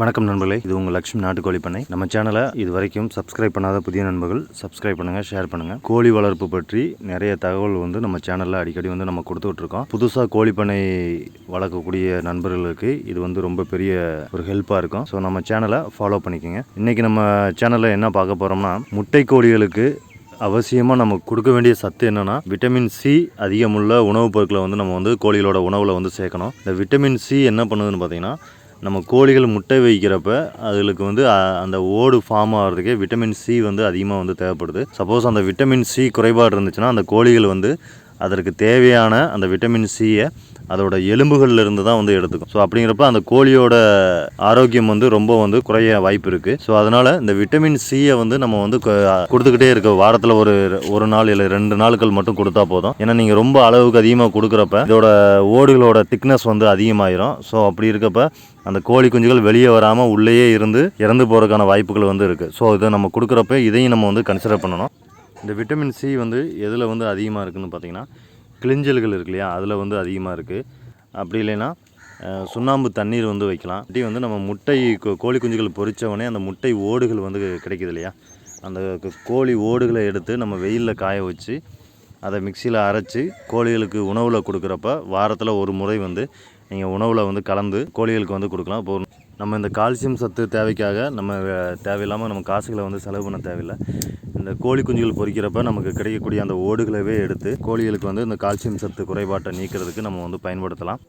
வணக்கம் நண்பர்களே இது உங்கள் லக்ஷ்மி நாட்டுக்கோழி பண்ணை. நம்ம சேனலை இது வரைக்கும் சப்ஸ்கிரைப் பண்ணாத புதிய நண்பர்கள் சப்ஸ்கிரைப் பண்ணுங்கள் ஷேர் பண்ணுங்கள் கோழி வளர்ப்பு பற்றி நிறைய தகவல் வந்து நம்ம சேனலில் அடிக்கடி வந்து நம்ம கொடுத்துட்ருக்கோம் புதுசாக கோழி பண்ணை வளர்க்கக்கூடிய நண்பர்களுக்கு இது வந்து ரொம்ப பெரிய ஒரு ஹெல்ப்பாக இருக்கும். ஸோ நம்ம சேனலை ஃபாலோ பண்ணிக்கோங்க. இன்றைக்கி நம்ம சேனலில் என்ன பார்க்க போகிறோம்னா முட்டை கோழிகளுக்கு அவசியமாக நம்ம கொடுக்க வேண்டிய சத்து என்னென்னா விட்டமின் சி அதிகமுள்ள உணவுப் பொருட்களை வந்து நம்ம வந்து கோழிகளோட உணவில் வந்து சேர்க்கணும். இந்த விட்டமின் சி என்ன பண்ணுதுன்னு பார்த்தீங்கன்னா நம்ம கோழிகள் முட்டை வைக்கிறப்ப அதுகளுக்கு வந்து அந்த ஓடு ஃபார்ம் ஆகிறதுக்கே விட்டமின் சி வந்து அதிகமாக வந்து தேவைப்படுது. சப்போஸ் அந்த விட்டமின் சி குறைபாடு இருந்துச்சுன்னா அந்த கோழிகள் வந்து அதற்கு தேவையான அந்த விட்டமின் சியை அதோட எலும்புகள்ல இருந்து தான் வந்து எடுத்துக்கும். ஸோ அப்படிங்கிறப்ப அந்த கோழியோட ஆரோக்கியம் வந்து ரொம்ப வந்து குறைய வாய்ப்பு இருக்குது ஸோ அதனால் இந்த விட்டமின் சியை வந்து நம்ம வந்து கொடுத்துக்கிட்டே இருக்க வாரத்தில் ஒரு ஒரு நாள் இல்லை ரெண்டு நாட்கள் மட்டும் கொடுத்தா போதும். ஏன்னா நீங்கள் ரொம்ப அளவுக்கு அதிகமாக கொடுக்குறப்ப இதோட ஓடுகளோட திக்னஸ் வந்து அதிகமாயிரும். ஸோ அப்படி இருக்கப்ப அந்த கோழி குஞ்சுகள் வெளியே வராமல் உள்ளேயே இருந்து இறந்து போகிறதுக்கான வாய்ப்புகள் வந்து இருக்குது ஸோ இதை நம்ம கொடுக்குறப்ப இதையும் நம்ம வந்து கன்சிடர் பண்ணணும். இந்த விட்டமின் சி வந்து எதில் வந்து அதிகமாக இருக்குதுன்னு பார்த்தீங்கன்னா கிளிஞ்சல்கள் இருக்கு இல்லையா? அதில் வந்து அதிகமாக இருக்குது அப்படி இல்லைன்னா சுண்ணாம்பு தண்ணீர் வந்து வைக்கலாம். இப்படி வந்து நம்ம முட்டை கோ- கோழி குஞ்சுகள் பொரிச்சவொடனே அந்த முட்டை ஓடுகள் வந்து கிடைக்குது இல்லையா? அந்த கோழி ஓடுகளை எடுத்து நம்ம வெயிலில் காய வச்சு அதை மிக்சியில் அரைச்சி கோழிகளுக்கு உணவில் கொடுக்குறப்ப வாரத்தில் ஒரு முறை வந்து நீங்கள் உணவில் வந்து கலந்து கோழிகளுக்கு வந்து கொடுக்கலாம். இப்போ நம்ம இந்த கால்சியம் சத்து தேவைக்காக நம்ம தேவையில்லாமல் நம்ம காசுகளை வந்து செலவு பண்ண தேவையில்லை. இந்த கோழி குஞ்சுகள் பொறிக்கிறப்ப நமக்கு கிடைக்கக்கூடிய அந்த ஓடுகளவே எடுத்து கோழிகளுக்கு வந்து இந்த கால்சியம் சத்து குறைபாட்டை நீக்கிறதுக்கு நம்ம வந்து பயன்படுத்தலாம்.